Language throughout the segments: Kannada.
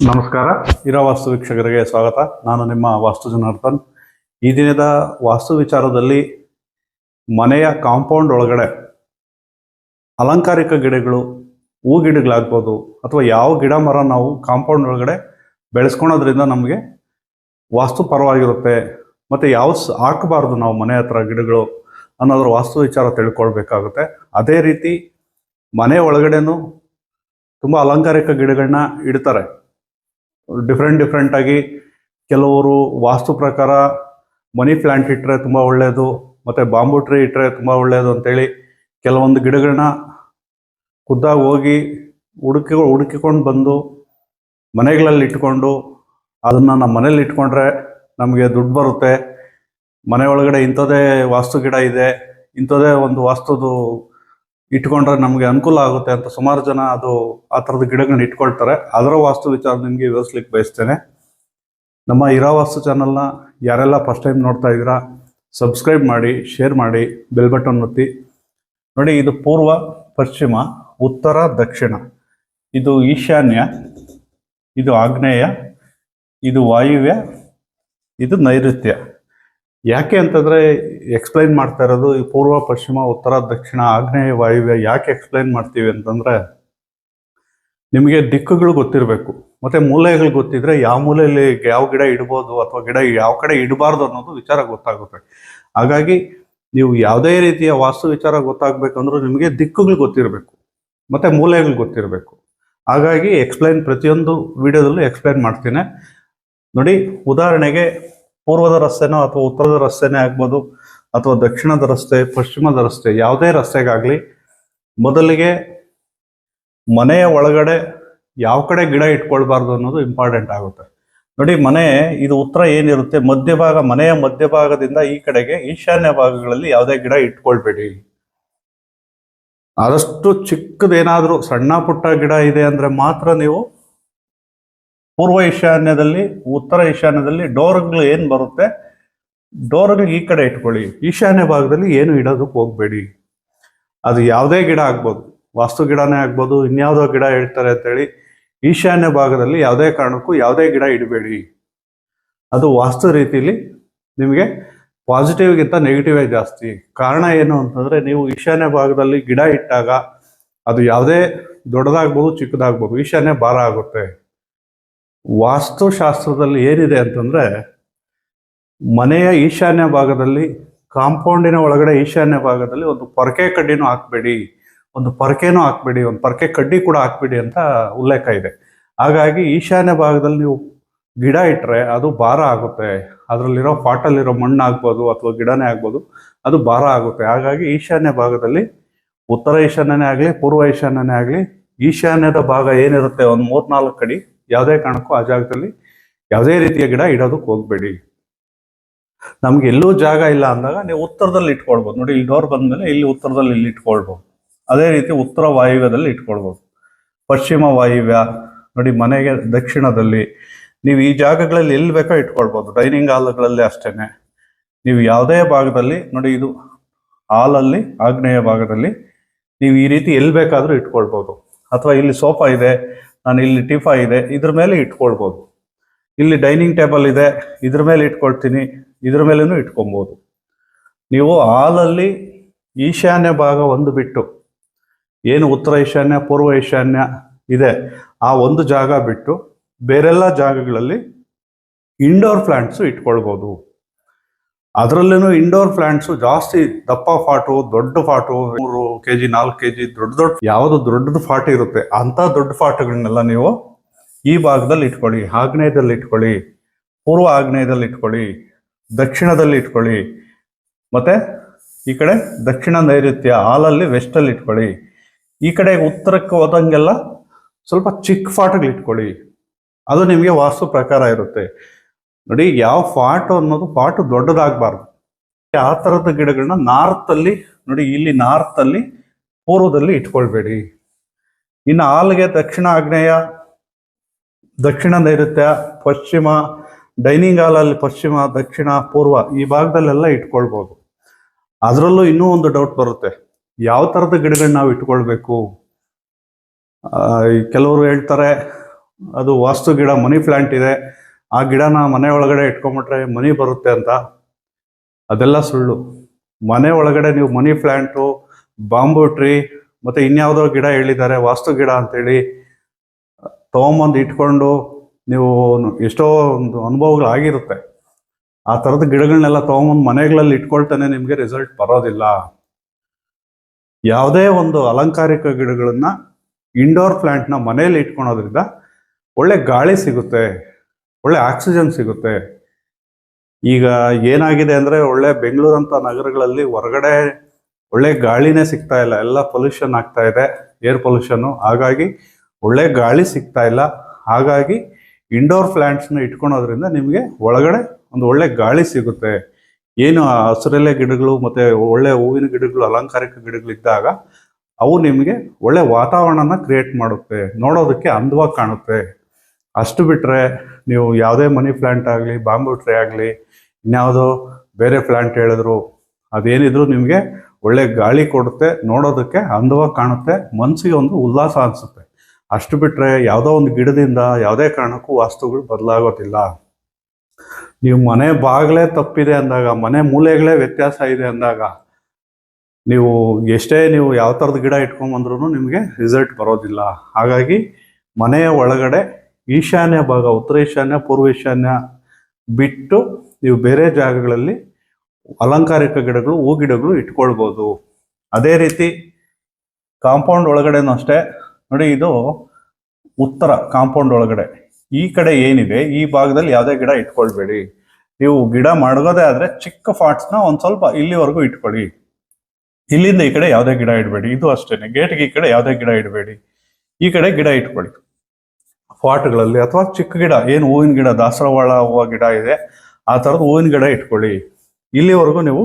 ನಮಸ್ಕಾರ. ಇರೋ ವಾಸ್ತು ವೀಕ್ಷಕರಿಗೆ ಸ್ವಾಗತ. ನಾನು ನಿಮ್ಮ ವಾಸ್ತು ಜನಾರ್ದನ್. ಈ ದಿನದ ವಾಸ್ತು ವಿಚಾರದಲ್ಲಿ ಮನೆಯ ಕಾಂಪೌಂಡ್ ಒಳಗಡೆ ಅಲಂಕಾರಿಕ ಗಿಡಗಳು, ಹೂ ಗಿಡಗಳಾಗ್ಬೋದು ಅಥವಾ ಯಾವ ಗಿಡ ಮರ ನಾವು ಕಾಂಪೌಂಡ್ ಒಳಗಡೆ ಬೆಳೆಸ್ಕೊಳೋದ್ರಿಂದ ನಮಗೆ ವಾಸ್ತು ಪರವಾಗಿರುತ್ತೆ. ಮತ್ತು ಯಾವ ಹಾಕಬಾರ್ದು ನಾವು ಮನೆ ಹತ್ರ ಗಿಡಗಳು ಅನ್ನೋದ್ರ ವಾಸ್ತು ವಿಚಾರ ತಿಳ್ಕೊಳ್ಬೇಕಾಗುತ್ತೆ. ಅದೇ ರೀತಿ ಮನೆ ಒಳಗಡೆನೂ ತುಂಬ ಅಲಂಕಾರಿಕ ಗಿಡಗಳನ್ನ ಇಡ್ತಾರೆ. ಡಿಫ್ರೆಂಟ್ ಡಿಫ್ರೆಂಟಾಗಿ ಕೆಲವರು ವಾಸ್ತು ಪ್ರಕಾರ ಮನಿ ಪ್ಲಾಂಟ್ ಇಟ್ಟರೆ ತುಂಬ ಒಳ್ಳೆಯದು ಮತ್ತು ಬಾಂಬು ಟ್ರೀ ಇಟ್ಟರೆ ತುಂಬ ಒಳ್ಳೆಯದು ಅಂತೇಳಿ ಕೆಲವೊಂದು ಗಿಡಗಳನ್ನ ಖುದ್ದಾಗಿ ಹೋಗಿ ಹುಡುಕಿ, ಹುಡುಕಿಕೊಂಡು ಬಂದು ಮನೆಗಳಲ್ಲಿ ಇಟ್ಕೊಂಡು ಅದನ್ನು ನಮ್ಮ ಮನೇಲಿ ಇಟ್ಕೊಂಡ್ರೆ ನಮಗೆ ದುಡ್ಡು ಬರುತ್ತೆ. ಮನೆ ಒಳಗಡೆ ಇಂಥದ್ದೇ ವಾಸ್ತು ಗಿಡ ಇದೆ ಇಂಥದೇ ಒಂದು ವಾಸ್ತುದು ಇಟ್ಕೊಂಡ್ರೆ ನಮಗೆ ಅನುಕೂಲ ಆಗುತ್ತೆ ಅಂತ ಸುಮಾರು ಜನ ಅದು ಆ ಥರದ ಗಿಡಗಳನ್ನ ಇಟ್ಕೊಳ್ತಾರೆ. ಅದರ ವಾಸ್ತು ವಿಚಾರ ನಿಮಗೆ ವಿವರಿಸ್ಲಿಕ್ಕೆ ಬಯಸ್ತೇನೆ. ನಮ್ಮ ಇರೋ ವಾಸ್ತು ಚಾನಲ್ನ ಯಾರೆಲ್ಲ ಫಸ್ಟ್ ಟೈಮ್ ನೋಡ್ತಾ ಇದ್ದೀರಾ ಸಬ್ಸ್ಕ್ರೈಬ್ ಮಾಡಿ ಶೇರ್ ಮಾಡಿ ಬೆಲ್ ಬಟನ್ ಒತ್ತಿ. ನೋಡಿ, ಇದು ಪೂರ್ವ, ಪಶ್ಚಿಮ, ಉತ್ತರ, ದಕ್ಷಿಣ. ಇದು ಈಶಾನ್ಯ, ಇದು ಆಗ್ನೇಯ, ಇದು ವಾಯುವ್ಯ, ಇದು ನೈಋತ್ಯ. ಯಾಕೆ ಅಂತಂದರೆ ಎಕ್ಸ್ಪ್ಲೈನ್ ಮಾಡ್ತಾ ಇರೋದು ಈ ಪೂರ್ವ, ಪಶ್ಚಿಮ, ಉತ್ತರ, ದಕ್ಷಿಣ, ಆಗ್ನೇಯ, ವಾಯುವ್ಯ ಯಾಕೆ ಎಕ್ಸ್ಪ್ಲೈನ್ ಮಾಡ್ತೀವಿ ಅಂತಂದರೆ ನಿಮಗೆ ದಿಕ್ಕುಗಳು ಗೊತ್ತಿರಬೇಕು. ಮತ್ತು ಮೂಲೆಗಳು ಗೊತ್ತಿದ್ರೆ ಯಾವ ಮೂಲೆಯಲ್ಲಿ ಯಾವ ಗಿಡ ಇಡ್ಬೋದು ಅಥವಾ ಗಿಡ ಯಾವ ಕಡೆ ಇಡಬಾರ್ದು ಅನ್ನೋದು ವಿಚಾರ ಗೊತ್ತಾಗುತ್ತೆ. ಹಾಗಾಗಿ ನೀವು ಯಾವುದೇ ರೀತಿಯ ವಾಸ್ತು ವಿಚಾರ ಗೊತ್ತಾಗಬೇಕಂದ್ರೂ ನಿಮಗೆ ದಿಕ್ಕುಗಳು ಗೊತ್ತಿರಬೇಕು. ಮತ್ತು ಮೂಲೆಗಳು ಗೊತ್ತಿರಬೇಕು. ಹಾಗಾಗಿ ಎಕ್ಸ್ಪ್ಲೈನ್ ಪ್ರತಿಯೊಂದು ವಿಡಿಯೋದಲ್ಲೂ ಎಕ್ಸ್ಪ್ಲೈನ್ ಮಾಡ್ತೀನಿ. ನೋಡಿ, ಉದಾಹರಣೆಗೆ ಪೂರ್ವದ ರಸ್ತೆನೋ ಅಥವಾ ಉತ್ತರದ ರಸ್ತೆನೇ ಆಗ್ಬೋದು, ಅಥವಾ ದಕ್ಷಿಣದ ರಸ್ತೆ, ಪಶ್ಚಿಮದ ರಸ್ತೆ, ಯಾವುದೇ ರಸ್ತೆಗಾಗಲಿ, ಮೊದಲಿಗೆ ಮನೆಯ ಒಳಗಡೆ ಯಾವ ಕಡೆ ಗಿಡ ಇಟ್ಕೊಳ್ಬಾರ್ದು ಅನ್ನೋದು ಇಂಪಾರ್ಟೆಂಟ್ ಆಗುತ್ತೆ. ನೋಡಿ, ಮನೆ, ಇದು ಉತ್ತರ ಏನಿರುತ್ತೆ? ಮಧ್ಯಭಾಗ, ಮನೆಯ ಮಧ್ಯಭಾಗದಿಂದ ಈ ಕಡೆಗೆ ಈಶಾನ್ಯ ಭಾಗಗಳಲ್ಲಿ ಯಾವುದೇ ಗಿಡ ಇಟ್ಕೊಳ್ಬೇಡಿ. ಆದಷ್ಟು ಚಿಕ್ಕದೇನಾದ್ರೂ, ಸಣ್ಣ ಪುಟ್ಟ ಗಿಡ ಇದೆ ಅಂದ್ರೆ ಮಾತ್ರ ನೀವು ಪೂರ್ವ ಈಶಾನ್ಯದಲ್ಲಿ, ಉತ್ತರ ಈಶಾನ್ಯದಲ್ಲಿ ಡೋರ್ಗಳು ಏನು ಬರುತ್ತೆ? ಡೋರ್ಗಳು ಈ ಕಡೆ ಇಟ್ಕೊಳ್ಳಿ. ಈಶಾನ್ಯ ಭಾಗದಲ್ಲಿ ಏನು ಇಡೋದಕ್ಕೆ ಹೋಗಬೇಡಿ. ಅದು ಯಾವುದೇ ಗಿಡ ಆಗ್ಬೋದು. ವಾಸ್ತು ಗಿಡನೇ ಆಗ್ಬೋದು. ಇನ್ಯಾವುದೋ ಗಿಡ ಹೇಳ್ತಾರೆ ಅಂತೇಳಿ ಈಶಾನ್ಯ ಭಾಗದಲ್ಲಿ ಯಾವುದೇ ಕಾರಣಕ್ಕೂ ಯಾವುದೇ ಗಿಡ ಇಡಬೇಡಿ. ಅದು ವಾಸ್ತು ರೀತಿಲಿ ನಿಮಗೆ ಪಾಸಿಟಿವ್ಗಿಂತ ನೆಗೆಟಿವೇ ಜಾಸ್ತಿ. ಕಾರಣ ಏನು ಅಂತಂದ್ರೆ ನೀವು ಈಶಾನ್ಯ ಭಾಗದಲ್ಲಿ ಗಿಡ ಇಟ್ಟಾಗ ಅದು ಯಾವುದೇ ದೊಡ್ಡದಾಗ್ಬೋದು, ಚಿಕ್ಕದಾಗ್ಬೋದು, ಈಶಾನ್ಯ ಭಾರ ಆಗುತ್ತೆ. ವಾಸ್ತುಶಾಸ್ತ್ರದಲ್ಲಿ ಏನಿದೆ ಅಂತಂದರೆ ಮನೆಯ ಈಶಾನ್ಯ ಭಾಗದಲ್ಲಿ ಕಾಂಪೌಂಡಿನ ಒಳಗಡೆ ಈಶಾನ್ಯ ಭಾಗದಲ್ಲಿ ಒಂದು ಪೊರಕೆ ಕಡ್ಡಿನೂ ಹಾಕ್ಬೇಡಿ, ಒಂದು ಪೊರಕೆನೂ ಹಾಕ್ಬೇಡಿ, ಒಂದು ಪೊರಕೆ ಕಡ್ಡಿ ಕೂಡ ಹಾಕ್ಬೇಡಿ ಅಂತ ಉಲ್ಲೇಖ ಇದೆ. ಹಾಗಾಗಿ ಈಶಾನ್ಯ ಭಾಗದಲ್ಲಿ ನೀವು ಗಿಡ ಇಟ್ಟರೆ ಅದು ಭಾರ ಆಗುತ್ತೆ. ಅದರಲ್ಲಿರೋ ಪಾಟಲ್ಲಿರೋ ಮಣ್ಣು ಆಗ್ಬೋದು ಅಥವಾ ಗಿಡನೇ ಆಗ್ಬೋದು, ಅದು ಭಾರ ಆಗುತ್ತೆ. ಹಾಗಾಗಿ ಈಶಾನ್ಯ ಭಾಗದಲ್ಲಿ ಉತ್ತರ ಈಶಾನ್ಯನೇ ಆಗಲಿ, ಪೂರ್ವ ಈಶಾನ್ಯನೇ ಆಗಲಿ, ಈಶಾನ್ಯದ ಭಾಗ ಏನಿರುತ್ತೆ? ಒಂದು ಮೂರ್ನಾಲ್ಕು ಅಡಿ. ಯಾವುದೇ ಕಾರಣಕ್ಕೂ ಆ ಜಾಗದಲ್ಲಿ ಯಾವುದೇ ರೀತಿಯ ಗಿಡ ಇಡೋದಕ್ಕೆ ಹೋಗ್ಬೇಡಿ. ನಮ್ಗೆ ಎಲ್ಲೂ ಜಾಗ ಇಲ್ಲ ಅಂದಾಗ ನೀವು ಉತ್ತರದಲ್ಲಿ ಇಟ್ಕೊಳ್ಬೋದು. ನೋಡಿ, ಇಲ್ಲಿ ಡೋರ್ ಬಂದ್ಮೇಲೆ ಇಲ್ಲಿ ಉತ್ತರದಲ್ಲಿ ಇಲ್ಲಿ ಇಟ್ಕೊಳ್ಬೋದು. ಅದೇ ರೀತಿ ಉತ್ತರ ವಾಯುವ್ಯದಲ್ಲಿ ಇಟ್ಕೊಳ್ಬೋದು. ಪಶ್ಚಿಮ ವಾಯುವ್ಯ, ನೋಡಿ, ಮನೆಗೆ ದಕ್ಷಿಣದಲ್ಲಿ. ನೀವು ಈ ಜಾಗಗಳಲ್ಲಿ ಎಲ್ಲಿ ಬೇಕೋ ಇಟ್ಕೊಳ್ಬೋದು. ಡೈನಿಂಗ್ ಹಾಲ್ಗಳಲ್ಲಿ ಅಷ್ಟೇನೆ. ನೀವು ಯಾವುದೇ ಭಾಗದಲ್ಲಿ, ನೋಡಿ, ಇದು ಹಾಲಲ್ಲಿ, ಆಗ್ನೇಯ ಭಾಗದಲ್ಲಿ ನೀವು ಈ ರೀತಿ ಎಲ್ಲಿ ಬೇಕಾದರೂ ಇಟ್ಕೊಳ್ಬೋದು. ಅಥವಾ ಇಲ್ಲಿ ಸೋಫಾ ಇದೆ ನಾನು ಇಲ್ಲಿ ಟಿಫಾ ಇದೆ, ಇದ್ರ ಮೇಲೆ ಇಟ್ಕೊಳ್ಬೋದು. ಇಲ್ಲಿ ಡೈನಿಂಗ್ ಟೇಬಲ್ ಇದೆ, ಇದ್ರ ಮೇಲೆ ಇಟ್ಕೊಳ್ತೀನಿ, ಇದ್ರ ಮೇಲೂ ಇಟ್ಕೊಬೋದು ನೀವು ಹಾಲಲ್ಲಿ ಈಶಾನ್ಯ ಭಾಗ ಒಂದು ಬಿಟ್ಟು, ಏನು ಉತ್ತರ ಈಶಾನ್ಯ, ಪೂರ್ವ ಈಶಾನ್ಯ ಇದೆ, ಆ ಒಂದು ಜಾಗ ಬಿಟ್ಟು ಬೇರೆಲ್ಲ ಜಾಗಗಳಲ್ಲಿ ಇಂಡೋರ್ ಪ್ಲಾಂಟ್ಸು ಇಟ್ಕೊಳ್ಬೋದು. ಅದರಲ್ಲೇನು ಇಂಡೋರ್ ಪ್ಲಾಂಟ್ಸು ಜಾಸ್ತಿ ದಪ್ಪ ಫಾಟು ದೊಡ್ಡ ಫಾಟು ಮೂರು ಕೆ ಜಿ ನಾಲ್ಕು ಕೆ ಜಿ ದೊಡ್ಡ ದೊಡ್ಡ ಯಾವುದು ದೊಡ್ಡದು ಫಾಟ್ ಇರುತ್ತೆ. ಅಂಥ ದೊಡ್ಡ ಫಾಟ್ಗಳನ್ನೆಲ್ಲ ನೀವು ಈ ಭಾಗದಲ್ಲಿ ಇಟ್ಕೊಳ್ಳಿ, ಆಗ್ನೇಯದಲ್ಲಿ ಇಟ್ಕೊಳ್ಳಿ, ಪೂರ್ವ ಆಗ್ನೇಯದಲ್ಲಿ ಇಟ್ಕೊಳ್ಳಿ, ದಕ್ಷಿಣದಲ್ಲಿ ಇಟ್ಕೊಳ್ಳಿ. ಮತ್ತೆ ಈ ಕಡೆ ದಕ್ಷಿಣ ನೈಋತ್ಯ, ಹಾಲಲ್ಲಿ ವೆಸ್ಟಲ್ಲಿ ಇಟ್ಕೊಳ್ಳಿ. ಈ ಕಡೆ ಉತ್ತರಕ್ಕೆ ಹೋದಂಗೆಲ್ಲ ಸ್ವಲ್ಪ ಚಿಕ್ಕ ಫಾಟ್ಗಳು ಇಟ್ಕೊಳ್ಳಿ ಅದು ನಿಮಗೆ ವಾಸ್ತು ಪ್ರಕಾರ ಇರುತ್ತೆ. ನೋಡಿ ಯಾವ ಪಾಟ್ ಅನ್ನೋದು ಪಾಟ್ ದೊಡ್ಡದಾಗಬಾರ್ದು. ಆ ಥರದ ಗಿಡಗಳನ್ನ ನಾರ್ತ್ ಅಲ್ಲಿ ನೋಡಿ ಇಲ್ಲಿ ನಾರ್ತ್ ಅಲ್ಲಿ ಪೂರ್ವದಲ್ಲಿ ಇಟ್ಕೊಳ್ಬೇಡಿ. ಇನ್ನು ಆಲ್ಗೆ ದಕ್ಷಿಣ ಆಗ್ನೇಯ, ದಕ್ಷಿಣ ನೈಋತ್ಯ, ಪಶ್ಚಿಮ, ಡೈನಿಂಗ್ ಹಾಲಲ್ಲಿ ಪಶ್ಚಿಮ, ದಕ್ಷಿಣ, ಪೂರ್ವ ಈ ಭಾಗದಲ್ಲೆಲ್ಲ ಇಟ್ಕೊಳ್ಬೋದು. ಅದರಲ್ಲೂ ಇನ್ನೂ ಒಂದು ಡೌಟ್ ಬರುತ್ತೆ. ಯಾವ ಥರದ ಗಿಡಗಳನ್ನ ನಾವು ಇಟ್ಕೊಳ್ಬೇಕು? ಕೆಲವರು ಹೇಳ್ತಾರೆ, ಅದು ವಾಸ್ತು ಗಿಡ, ಮನಿ ಪ್ಲಾಂಟ್ ಇದೆ. ಆ ಗಿಡನ ಮನೆ ಒಳಗಡೆ ಇಟ್ಕೊಂಬಿಟ್ರೆ ಮನಿ ಬರುತ್ತೆ ಅಂತ. ಅದೆಲ್ಲ ಸುಳ್ಳು. ಮನೆ ಒಳಗಡೆ ನೀವು ಮನಿ ಪ್ಲ್ಯಾಂಟು ಬಾಂಬು ಟ್ರೀ, ಮತ್ತೆ ಇನ್ಯಾವುದೋ ಗಿಡ ಹೇಳಿದ್ದಾರೆ, ವಾಸ್ತು ಗಿಡ ಅಂತೇಳಿ, ತೊಗೊಂಬಂದು ಇಟ್ಕೊಂಡು ನೀವು ಎಷ್ಟೋ ಒಂದು ಅನುಭವಗಳು ಆಗಿರುತ್ತೆ ಆ ಥರದ ಗಿಡಗಳನ್ನೆಲ್ಲ ತೊಗೊಂಬಂದು ಮನೆಗಳಲ್ಲಿ ಇಟ್ಕೊಳ್ತಾನೆ ನಿಮಗೆ ರಿಸಲ್ಟ್ ಬರೋದಿಲ್ಲ. ಯಾವುದೇ ಒಂದು ಅಲಂಕಾರಿಕ ಗಿಡಗಳನ್ನ ಇಂಡೋರ್ ಪ್ಲಾಂಟ್ನ ಮನೆಯಲ್ಲಿ ಇಟ್ಕೊಳೋದ್ರಿಂದ ಒಳ್ಳೆ ಗಾಳಿ ಸಿಗುತ್ತೆ. ಒಳ್ಳೆ ಆಕ್ಸಿಜನ್ ಸಿಗುತ್ತೆ. ಈಗ ಏನಾಗಿದೆ ಅಂದ್ರೆ ಒಳ್ಳೆ ಬೆಂಗಳೂರಂತ ನಗರಗಳಲ್ಲಿ ಹೊರಗಡೆ ಒಳ್ಳೆ ಗಾಳಿನೇ ಸಿಗ್ತಾ ಇಲ್ಲ. ಎಲ್ಲ ಪೊಲ್ಯೂಷನ್ ಆಗ್ತಾ ಇದೆ, ಏರ್ ಪೊಲ್ಯೂಷನ್. ಹಾಗಾಗಿ ಒಳ್ಳೆ ಗಾಳಿ ಸಿಗ್ತಾ ಇಲ್ಲ. ಹಾಗಾಗಿ ಇಂಡೋರ್ ಪ್ಲ್ಯಾಂಟ್ಸ್ನ ಇಟ್ಕೊಳೋದ್ರಿಂದ ನಿಮಗೆ ಒಳಗಡೆ ಒಂದು ಒಳ್ಳೆ ಗಾಳಿ ಸಿಗುತ್ತೆ. ಏನು ಹಸಿರೆಲೆ ಗಿಡಗಳು ಮತ್ತೆ ಒಳ್ಳೆ ಹೂವಿನ ಗಿಡಗಳು, ಅಲಂಕಾರಿಕ ಗಿಡಗಳಿದ್ದಾಗ ಅವು ನಿಮಗೆ ಒಳ್ಳೆ ವಾತಾವರಣನ ಕ್ರಿಯೇಟ್ ಮಾಡುತ್ತೆ. ನೋಡೋದಕ್ಕೆ ಅಂದವಾಗಿ ಕಾಣುತ್ತೆ. ಅಷ್ಟು ಬಿಟ್ಟರೆ ನೀವು ಯಾವುದೇ ಮನಿ ಪ್ಲಾಂಟ್ ಆಗಲಿ, ಬಾಂಬು ಟ್ರೇ ಆಗಲಿ, ಇನ್ಯಾವುದೋ ಬೇರೆ ಪ್ಲಾಂಟ್ ಹೇಳಿದ್ರು, ಅದೇನಿದ್ರು ನಿಮಗೆ ಒಳ್ಳೆ ಗಾಳಿ ಕೊಡುತ್ತೆ, ನೋಡೋದಕ್ಕೆ ಅಂದವಾಗಿ ಕಾಣುತ್ತೆ ಮನಸ್ಸಿಗೆ ಒಂದು ಉಲ್ಲಾಸ ಅನಿಸುತ್ತೆ. ಅಷ್ಟು ಬಿಟ್ಟರೆ ಯಾವುದೋ ಒಂದು ಗಿಡದಿಂದ ಯಾವುದೇ ಕಾರಣಕ್ಕೂ ವಾಸ್ತುಗಳು ಬದಲಾಗೋದಿಲ್ಲ. ನೀವು ಮನೆ ಬಾಗಿಲೇ ತಪ್ಪಿದೆ ಅಂದಾಗ, ಮನೆ ಮೂಲೆಗಳೇ ವ್ಯತ್ಯಾಸ ಇದೆ ಅಂದಾಗ, ನೀವು ಎಷ್ಟೇ ನೀವು ಯಾವ ಥರದ ಗಿಡ ಇಟ್ಕೊಂಬಂದ್ರೂ ನಿಮಗೆ ರಿಸಲ್ಟ್ ಬರೋದಿಲ್ಲ. ಹಾಗಾಗಿ ಮನೆಯ ಒಳಗಡೆ ಈಶಾನ್ಯ ಭಾಗ, ಉತ್ತರ ಈಶಾನ್ಯ, ಪೂರ್ವ ಈಶಾನ್ಯ ಬಿಟ್ಟು ನೀವು ಬೇರೆ ಜಾಗಗಳಲ್ಲಿ ಅಲಂಕಾರಿಕ ಗಿಡಗಳು ಹೂ ಗಿಡಗಳು ಇಟ್ಕೊಳ್ಬೋದು. ಅದೇ ರೀತಿ ಕಾಂಪೌಂಡ್ ಒಳಗಡೆನೂ ಅಷ್ಟೇ. ನೋಡಿ, ಇದು ಉತ್ತರ ಕಾಂಪೌಂಡ್ ಒಳಗಡೆ. ಈ ಕಡೆ ಏನಿದೆ? ಈ ಭಾಗದಲ್ಲಿ ಯಾವುದೇ ಗಿಡ ಇಟ್ಕೊಳ್ಬೇಡಿ. ನೀವು ಗಿಡ ಮಡಗೋದೇ ಆದರೆ ಚಿಕ್ಕ ಫಾಟ್ಸ್ನ ಒಂದು ಸ್ವಲ್ಪ ಇಲ್ಲಿವರೆಗೂ ಇಟ್ಕೊಳ್ಳಿ. ಇಲ್ಲಿಂದ ಈ ಕಡೆ ಯಾವುದೇ ಗಿಡ ಇಡಬೇಡಿ. ಇದು ಅಷ್ಟೇ ಗೇಟ್ಗೆ ಈ ಕಡೆ ಯಾವುದೇ ಗಿಡ ಇಡಬೇಡಿ. ಈ ಕಡೆ ಗಿಡ ಇಟ್ಕೊಳ್ಳಿ. ಪಾಟ್ಗಳಲ್ಲಿ ಅಥವಾ ಚಿಕ್ಕ ಗಿಡ, ಏನು ಹೂವಿನ ಗಿಡ ದಾಸರವಾಳ ಹೂವ ಗಿಡ ಇದೆ, ಆ ಥರದ ಹೂವಿನ ಗಿಡ ಇಟ್ಕೊಳ್ಳಿ. ಇಲ್ಲಿವರೆಗೂ ನೀವು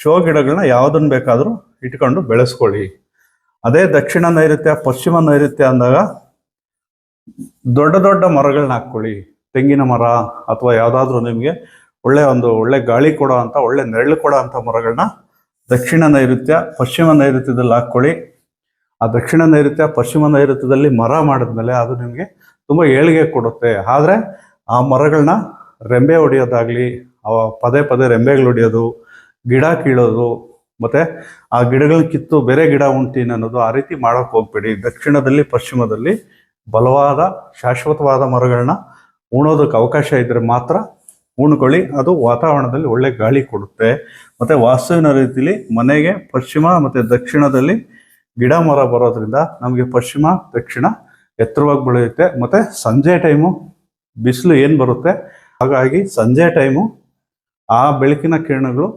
ಶೋ ಗಿಡಗಳನ್ನ ಯಾವುದನ್ನು ಬೇಕಾದರೂ ಇಟ್ಕೊಂಡು ಬೆಳೆಸ್ಕೊಳ್ಳಿ. ಅದೇ ದಕ್ಷಿಣ ನೈಋತ್ಯ, ಪಶ್ಚಿಮ ನೈಋತ್ಯ ಅಂದಾಗ ದೊಡ್ಡ ದೊಡ್ಡ ಮರಗಳನ್ನ ಹಾಕ್ಕೊಳ್ಳಿ. ತೆಂಗಿನ ಮರ ಅಥವಾ ಯಾವುದಾದ್ರೂ ನಿಮಗೆ ಒಳ್ಳೆ ಒಂದು ಒಳ್ಳೆ ಗಾಳಿ ಕೊಡೋ ಅಂತ, ಒಳ್ಳೆ ನೆರಳು ಕೊಡೋ ಅಂಥ ಮರಗಳನ್ನ ದಕ್ಷಿಣ ನೈಋತ್ಯ, ಪಶ್ಚಿಮ ನೈಋತ್ಯದಲ್ಲಿ ಹಾಕ್ಕೊಳ್ಳಿ. ಆ ದಕ್ಷಿಣ ನೈಋತ್ಯ, ಪಶ್ಚಿಮ ನೈಋತ್ಯದಲ್ಲಿ ಮರ ಮಾಡಿದ್ಮೇಲೆ ಅದು ನಿಮಗೆ ತುಂಬ ಏಳಿಗೆ ಕೊಡುತ್ತೆ. ಆದರೆ ಆ ಮರಗಳನ್ನ ರೆಂಬೆ ಹೊಡೆಯೋದಾಗಲಿ ಪದೇ ಪದೇ ರೆಂಬೆಗಳು ಹೊಡೆಯೋದು, ಗಿಡ ಕೀಳೋದು, ಮತ್ತು ಆ ಗಿಡಗಳನ್ನ ಕಿತ್ತು ಬೇರೆ ಗಿಡ ಉಣ್ತೀನಿ ಅನ್ನೋದು ಆ ರೀತಿ ಮಾಡೋಕೆ ಹೋಗ್ಬೇಡಿ. ದಕ್ಷಿಣದಲ್ಲಿ, ಪಶ್ಚಿಮದಲ್ಲಿ ಬಲವಾದ, ಶಾಶ್ವತವಾದ ಮರಗಳನ್ನ ಉಣೋದಕ್ಕೆ ಅವಕಾಶ ಇದ್ದರೆ ಮಾತ್ರ ಉಣ್ಕೊಳ್ಳಿ. ಅದು ವಾತಾವರಣದಲ್ಲಿ ಒಳ್ಳೆ ಗಾಳಿ ಕೊಡುತ್ತೆ. ಮತ್ತು ವಾಸ್ತುವಿನ ರೀತಿಲಿ ಮನೆಗೆ ಪಶ್ಚಿಮ ಮತ್ತು ದಕ್ಷಿಣದಲ್ಲಿ ಗಿಡ ಮರ ಬರೋದ್ರಿಂದ ನಮಗೆ ಪಶ್ಚಿಮ, ದಕ್ಷಿಣ ಎತ್ತರವಾಗಿ ಬೆಳೆಯುತ್ತೆ. ಮತ್ತೆ ಸಂಜೆ ಟೈಮು ಬಿಸಿಲು ಏನು ಬರುತ್ತೆ? ಹಾಗಾಗಿ ಸಂಜೆ ಟೈಮು ಆ ಬೆಳಕಿನ ಕಿರಣಗಳು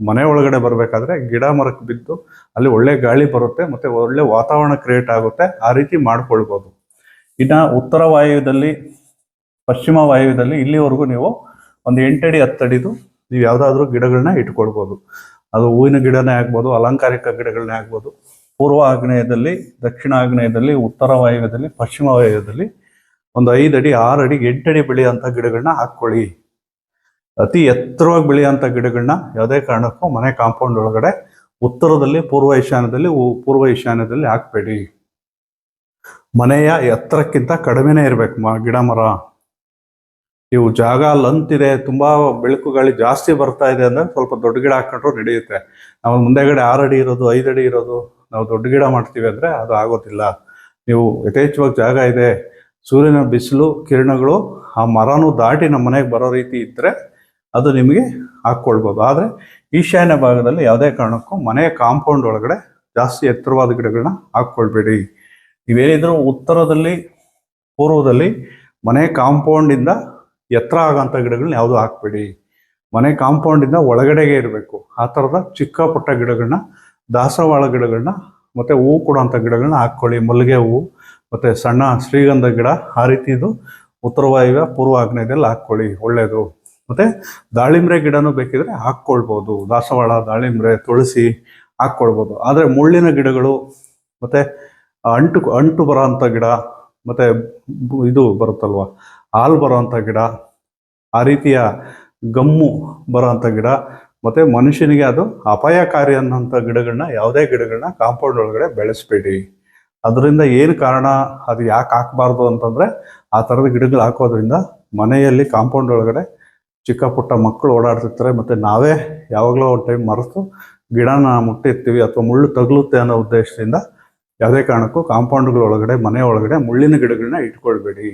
ಮನೆ ಒಳಗಡೆ ಬರಬೇಕಾದ್ರೆ ಗಿಡ ಮರಕ್ಕೆ ಬಿದ್ದು ಅಲ್ಲಿ ಒಳ್ಳೆ ಗಾಳಿ ಬರುತ್ತೆ, ಮತ್ತೆ ಒಳ್ಳೆ ವಾತಾವರಣ ಕ್ರಿಯೇಟ್ ಆಗುತ್ತೆ. ಆ ರೀತಿ ಮಾಡ್ಕೊಳ್ಬೋದು. ಇನ್ನು ಉತ್ತರ ವಾಯುವಿನಲ್ಲಿ ಪಶ್ಚಿಮ ವಾಯುವ್ಯದಲ್ಲಿ ಇಲ್ಲಿವರೆಗೂ ನೀವು ಒಂದು ಎಂಟಡಿ ಹತ್ತಡಿದು ನೀವು ಯಾವುದಾದ್ರೂ ಗಿಡಗಳನ್ನ ಇಟ್ಕೊಳ್ಬೋದು. ಅದು ಹೂವಿನ ಗಿಡನೇ ಆಗ್ಬೋದು, ಅಲಂಕಾರಿಕ ಗಿಡಗಳನ್ನೇ ಆಗ್ಬೋದು. ಪೂರ್ವ ಆಗ್ನೇಯದಲ್ಲಿ ದಕ್ಷಿಣ ಆಗ್ನೇಯದಲ್ಲಿ ಉತ್ತರ ವಾಯುವ್ಯದಲ್ಲಿ, ಪಶ್ಚಿಮ ವಾಯುವ್ಯದಲ್ಲಿ ಒಂದು ಐದು ಅಡಿ, ಆರು ಅಡಿ, ಎಂಟು ಅಡಿ ಬೆಳೆಯುವಂಥ ಗಿಡಗಳನ್ನ ಹಾಕ್ಕೊಳ್ಳಿ. ಅತಿ ಎತ್ತರವಾಗಿ ಬೆಳೆಯುವಂಥ ಗಿಡಗಳನ್ನ ಯಾವುದೇ ಕಾರಣಕ್ಕೂ ಮನೆ ಕಾಂಪೌಂಡ್ ಒಳಗಡೆ ಉತ್ತರದಲ್ಲಿ, ಪೂರ್ವ ಈಶಾನ್ಯದಲ್ಲಿ ಪೂರ್ವ ಈಶಾನ್ಯದಲ್ಲಿ ಹಾಕ್ಬೇಡಿ. ಮನೆಯ ಎತ್ತರಕ್ಕಿಂತ ಕಡಿಮೆನೇ ಇರಬೇಕು ಮ, ಗಿಡ, ಮರ. ಇವು ಜಾಗ ಲಂತಿದೆ, ತುಂಬಾ ಬೆಳಕು ಗಾಳಿ ಜಾಸ್ತಿ ಬರ್ತಾ ಇದೆ ಅಂದ್ರೆ ಸ್ವಲ್ಪ ದೊಡ್ಡ ಗಿಡ ಹಾಕೊಂಡ್ರು ನಡೆಯುತ್ತೆ. ನಾವು ಮುಂದೆಗಡೆ ಆರು ಅಡಿ ಇರೋದು, ಐದು ಅಡಿ ಇರೋದು ನಾವು ದೊಡ್ಡ ಗಿಡ ಮಾಡ್ತೀವಿ ಅಂದರೆ ಅದು ಆಗೋದಿಲ್ಲ. ನೀವು ಯಥೇಚ್ಛವಾಗಿ ಜಾಗ ಇದೆ, ಸೂರ್ಯನ ಬಿಸಿಲು, ಕಿರಣಗಳು, ಆ ಮರನೂ ದಾಟಿ ನಮ್ಮ ಮನೆಗೆ ಬರೋ ರೀತಿ ಇದ್ದರೆ ಅದು ನಿಮಗೆ ಹಾಕ್ಕೊಳ್ಬೋದು. ಆದರೆ ಈಶಾನ್ಯ ಭಾಗದಲ್ಲಿ ಯಾವುದೇ ಕಾರಣಕ್ಕೂ ಮನೆಯ ಕಾಂಪೌಂಡ್ ಒಳಗಡೆ ಜಾಸ್ತಿ ಎತ್ತರವಾದ ಗಿಡಗಳನ್ನ ಹಾಕ್ಕೊಳ್ಬೇಡಿ. ನೀವೇನಿದ್ರು ಉತ್ತರದಲ್ಲಿ, ಪೂರ್ವದಲ್ಲಿ ಮನೆ ಕಾಂಪೌಂಡಿಂದ ಎತ್ತರ ಆಗೋಂಥ ಗಿಡಗಳನ್ನ ಯಾವುದು ಹಾಕ್ಬೇಡಿ. ಮನೆ ಕಾಂಪೌಂಡಿಂದ ಒಳಗಡೆಗೆ ಇರಬೇಕು. ಆ ಥರದ ಚಿಕ್ಕ ಪುಟ್ಟ ಗಿಡಗಳನ್ನ ದಾಸವಾಳ ಗಿಡಗಳನ್ನ ಮತ್ತು ಹೂವು ಕೊಡುವಂಥ ಗಿಡಗಳನ್ನ ಹಾಕ್ಕೊಳ್ಳಿ. ಮಲ್ಲಿಗೆ ಹೂವು ಮತ್ತು ಸಣ್ಣ ಶ್ರೀಗಂಧ ಗಿಡ ಆ ರೀತಿದು ಉತ್ತರ ವಾಯುವ್ಯ ಪೂರ್ವ ಆಗ್ನೇಯದಲ್ಲಿ ಹಾಕ್ಕೊಳ್ಳಿ. ಒಳ್ಳೆಯದು ಮತ್ತು ದಾಳಿಂಬ್ರೆ ಗಿಡನೂ ಬೇಕಿದ್ರೆ ಹಾಕ್ಕೊಳ್ಬೋದು. ದಾಸವಾಳ ದಾಳಿಂಬ್ರೆ ತುಳಸಿ ಹಾಕ್ಕೊಳ್ಬೋದು. ಆದರೆ ಮುಳ್ಳಿನ ಗಿಡಗಳು ಮತ್ತು ಅಂಟು ಅಂಟು ಬರೋ ಅಂಥ ಗಿಡ ಮತ್ತು ಇದು ಬರುತ್ತಲ್ವ? ಹಾಲು ಬರೋವಂಥ ಗಿಡ, ಆ ರೀತಿಯ ಗಮ್ಮು ಬರೋವಂಥ ಗಿಡ ಮತ್ತು ಮನುಷ್ಯನಿಗೆ ಅದು ಅಪಾಯಕಾರಿ ಅನ್ನೋಂಥ ಗಿಡಗಳನ್ನ, ಯಾವುದೇ ಗಿಡಗಳನ್ನ ಕಾಂಪೌಂಡ್ ಒಳಗಡೆ ಬೆಳೆಸಬೇಡಿ. ಅದರಿಂದ ಏನು ಕಾರಣ? ಅದು ಯಾಕೆ ಹಾಕಬಾರ್ದು ಅಂತಂದರೆ, ಆ ಥರದ ಗಿಡಗಳು ಹಾಕೋದ್ರಿಂದ ಮನೆಯಲ್ಲಿ ಕಾಂಪೌಂಡ್ ಒಳಗಡೆ ಚಿಕ್ಕ ಪುಟ್ಟ ಮಕ್ಕಳು ಓಡಾಡ್ತಿರ್ತಾರೆ, ಮತ್ತು ನಾವೇ ಯಾವಾಗಲೋ ಒಂದು ಟೈಮ್ ಮರೆತು ಗಿಡನ ಮುಟ್ಟಿರ್ತೀವಿ ಅಥವಾ ಮುಳ್ಳು ತಗಲುತ್ತೆ ಅನ್ನೋ ಉದ್ದೇಶದಿಂದ ಯಾವುದೇ ಕಾರಣಕ್ಕೂ ಕಾಂಪೌಂಡ್ಗಳ ಒಳಗಡೆ, ಮನೆ ಒಳಗಡೆ ಮುಳ್ಳಿನ ಗಿಡಗಳನ್ನ ಇಟ್ಕೊಳ್ಬೇಡಿ.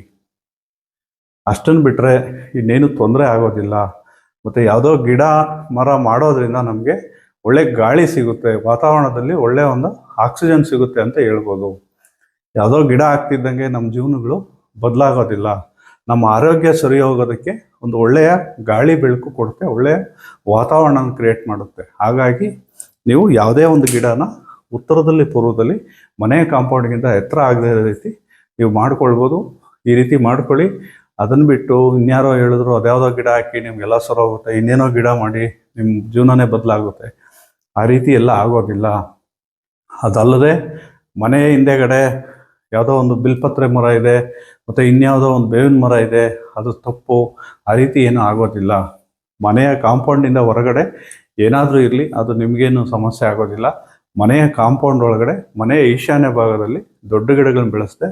ಅಷ್ಟನ್ನು ಬಿಟ್ಟರೆ ಇನ್ನೇನು ತೊಂದರೆ ಆಗೋದಿಲ್ಲ. ಮತ್ತು ಯಾವುದೋ ಗಿಡ, ಮರ ಮಾಡೋದ್ರಿಂದ ನಮಗೆ ಒಳ್ಳೆ ಗಾಳಿ ಸಿಗುತ್ತೆ, ವಾತಾವರಣದಲ್ಲಿ ಒಳ್ಳೆ ಒಂದು ಆಕ್ಸಿಜನ್ ಸಿಗುತ್ತೆ ಅಂತ ಹೇಳ್ಬೋದು. ಯಾವುದೋ ಗಿಡ ಆಗ್ತಿದ್ದಂಗೆ ನಮ್ಮ ಜೀವನಗಳು ಬದಲಾಗೋದಿಲ್ಲ. ನಮ್ಮ ಆರೋಗ್ಯ ಸರಿ ಹೋಗೋದಕ್ಕೆ ಒಂದು ಒಳ್ಳೆಯ ಗಾಳಿ ಬೆಳಕು ಕೊಡುತ್ತೆ ಒಳ್ಳೆಯ ವಾತಾವರಣ ಕ್ರಿಯೇಟ್ ಮಾಡುತ್ತೆ. ಹಾಗಾಗಿ ನೀವು ಯಾವುದೇ ಒಂದು ಗಿಡನ ಉತ್ತರದಲ್ಲಿ, ಪೂರ್ವದಲ್ಲಿ ಮನೆಯ ಕಾಂಪೌಂಡ್ಗಿಂತ ಎತ್ತರ ಆಗದೇ ಇರೋ ರೀತಿ ನೀವು ಮಾಡ್ಕೊಳ್ಬೋದು. ಈ ರೀತಿ ಮಾಡ್ಕೊಳ್ಳಿ. ಅದನ್ನು ಬಿಟ್ಟು ಇನ್ಯಾರೋ ಹೇಳಿದ್ರು ಅದ್ಯಾವುದೋ ಗಿಡ ಹಾಕಿ ನಿಮ್ಗೆಲ್ಲ ಸರ ಹೋಗುತ್ತೆ ಇನ್ನೇನೋ ಗಿಡ ಮಾಡಿ ನಿಮ್ಮ ಜೀವನನೇ ಬದಲಾಗುತ್ತೆ. ಆ ರೀತಿ ಎಲ್ಲ ಆಗೋದಿಲ್ಲ. ಅದಲ್ಲದೆ ಮನೆಯ ಹಿಂದೆಗಡೆ ಯಾವುದೋ ಒಂದು ಬಿಲ್ಪತ್ರೆ ಮರ ಇದೆ, ಮತ್ತು ಇನ್ಯಾವುದೋ ಒಂದು ಬೇವಿನ ಮರ ಇದೆ, ಅದು ತಪ್ಪು, ಆ ರೀತಿ ಏನೂ ಆಗೋದಿಲ್ಲ. ಮನೆಯ ಕಾಂಪೌಂಡಿಂದ ಹೊರಗಡೆ ಏನಾದರೂ ಇರಲಿ, ಅದು ನಿಮಗೇನು ಸಮಸ್ಯೆ ಆಗೋದಿಲ್ಲ. ಮನೆಯ ಕಾಂಪೌಂಡ್ ಒಳಗಡೆ, ಮನೆಯ ಈಶಾನ್ಯ ಭಾಗದಲ್ಲಿ ದೊಡ್ಡ ಗಿಡಗಳನ್ನ ಬೆಳೆಸದೆ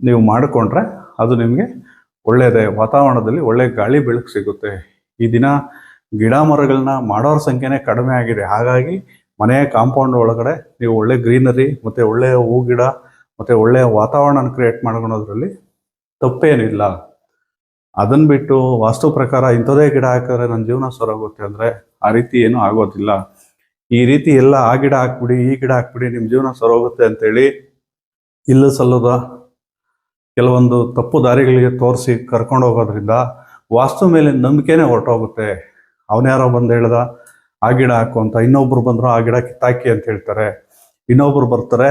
ನೀವು ಮಾಡಿಕೊಂಡ್ರೆ ಅದು ನಿಮಗೆ ಒಳ್ಳೆಯದೇ, ವಾತಾವರಣದಲ್ಲಿ ಒಳ್ಳೆಯ ಗಾಳಿ ಬೆಳಕು ಸಿಗುತ್ತೆ. ಈ ದಿನ ಗಿಡ ಮರಗಳನ್ನ ಮಾಡೋರ ಸಂಖ್ಯೆನೇ ಕಡಿಮೆ ಆಗಿದೆ. ಹಾಗಾಗಿ ಮನೆಯ ಕಾಂಪೌಂಡ್ ಒಳಗಡೆ ನೀವು ಒಳ್ಳೆ ಗ್ರೀನರಿ, ಮತ್ತು ಒಳ್ಳೆಯ ಹೂ ಗಿಡ, ಮತ್ತು ಒಳ್ಳೆಯ ವಾತಾವರಣ ಕ್ರಿಯೇಟ್ ಮಾಡ್ಕೊಳೋದ್ರಲ್ಲಿ ತಪ್ಪೇನಿಲ್ಲ. ಅದನ್ನು ಬಿಟ್ಟು ವಾಸ್ತು ಪ್ರಕಾರ ಇಂಥದೇ ಗಿಡ ಹಾಕಿದ್ರೆ ನನ್ನ ಜೀವನ ಸೊರಗುತ್ತೆ ಅಂದರೆ ಆ ರೀತಿ ಏನೂ ಆಗೋದಿಲ್ಲ. ಈ ರೀತಿ ಎಲ್ಲ ಆ ಗಿಡ ಹಾಕ್ಬಿಡಿ, ಈ ಗಿಡ ಹಾಕ್ಬಿಡಿ ನಿಮ್ಮ ಜೀವನ ಸರೋಗುತ್ತೆ ಅಂತೇಳಿ ಇಲ್ಲ ಸಲ್ಲದ. ಕೆಲವೊಂದು ತಪ್ಪು ದಾರಿಗಳಿಗೆ ತೋರಿಸಿ ಕರ್ಕೊಂಡು ಹೋಗೋದ್ರಿಂದ ವಾಸ್ತು ಮೇಲೆ ನಂಬಿಕೆನೇ ಹೊರಟೋಗುತ್ತೆ. ಅವನ್ಯಾರೋ ಬಂದು ಹೇಳ್ದ, ಆ ಗಿಡ ಹಾಕು ಅಂತ ಇನ್ನೊಬ್ರು ಬಂದ್ರು, ಆ ಗಿಡ ಕಿತ್ತಾಕಿ ಅಂತ ಹೇಳ್ತಾರೆ. ಇನ್ನೊಬ್ರು ಬರ್ತಾರೆ,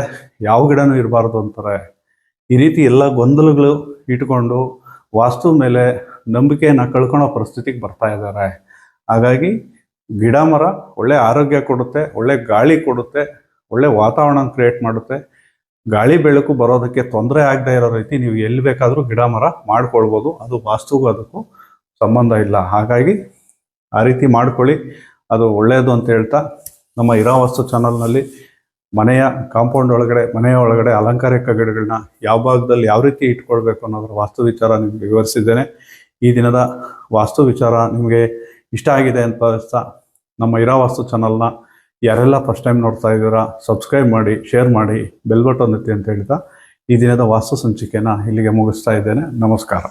ಯಾವ ಗಿಡನೂ ಇರಬಾರ್ದು ಅಂತಾರೆ. ಈ ರೀತಿ ಎಲ್ಲ ಗೊಂದಲಗಳು ಇಟ್ಕೊಂಡು ವಾಸ್ತು ಮೇಲೆ ನಂಬಿಕೆಯನ್ನು ಕಳ್ಕೊಳ್ಳೋ ಪರಿಸ್ಥಿತಿಗೆ ಬರ್ತಾ ಇದ್ದಾರೆ. ಹಾಗಾಗಿ ಗಿಡ ಮರ ಒಳ್ಳೆ ಆರೋಗ್ಯ ಕೊಡುತ್ತೆ, ಒಳ್ಳೆ ಗಾಳಿ ಕೊಡುತ್ತೆ, ಒಳ್ಳೆ ವಾತಾವರಣ ಕ್ರಿಯೇಟ್ ಮಾಡುತ್ತೆ. ಗಾಳಿ ಬೆಳಕು ಬರೋದಕ್ಕೆ ತೊಂದರೆ ಆಗದೆ ಇರೋ ರೀತಿ ನೀವು ಎಲ್ಲಿ ಬೇಕಾದರೂ ಗಿಡ ಮರ ಮಾಡ್ಕೊಳ್ಬೋದು. ಅದು ವಾಸ್ತುಗೂ ಅದಕ್ಕೂ ಸಂಬಂಧ ಇಲ್ಲ. ಹಾಗಾಗಿ ಆ ರೀತಿ ಮಾಡ್ಕೊಳ್ಳಿ. ಅದು ಒಳ್ಳೆಯದು ಅಂತ ಹೇಳ್ತಾ ನಮ್ಮ ಇರಾವಸ್ತು ಚಾನಲ್ನಲ್ಲಿ ಮನೆಯ ಕಾಂಪೌಂಡ್ ಒಳಗಡೆ, ಮನೆಯ ಒಳಗಡೆ ಅಲಂಕಾರಿಕ ಗಿಡಗಳನ್ನ ಯಾವ ಭಾಗದಲ್ಲಿ ಯಾವ ರೀತಿ ಇಟ್ಕೊಳ್ಬೇಕು ಅನ್ನೋದ್ರ ವಾಸ್ತು ವಿಚಾರ ನಿಮಗೆ ವಿವರಿಸಿದ್ದೇನೆ. ಈ ದಿನದ ವಾಸ್ತು ವಿಚಾರ ನಿಮಗೆ ಇಷ್ಟ ಆಗಿದೆ ಅಂತ ನಮ್ಮ ನಮ್ಮ ಇರಾವಾಸ್ತು ಚಾನಲ್ನ ಯಾರೆಲ್ಲ ಫಸ್ಟ್ ಟೈಮ್ ನೋಡ್ತಾ ಇದ್ದೀರಾ ಸಬ್ಸ್ಕ್ರೈಬ್ ಮಾಡಿ ಶೇರ್ ಮಾಡಿ ಬೆಲ್ ಬಟನ್ ಒತ್ತಿ ಅಂತ ಹೇಳ್ತಾ ಈ ದಿನದ ವಾಸ್ತು ಸಂಚಿಕೆನ ಇಲ್ಲಿಗೆ ಮುಗಿಸ್ತಾ ಇದ್ದೇನೆ. ನಮಸ್ಕಾರ.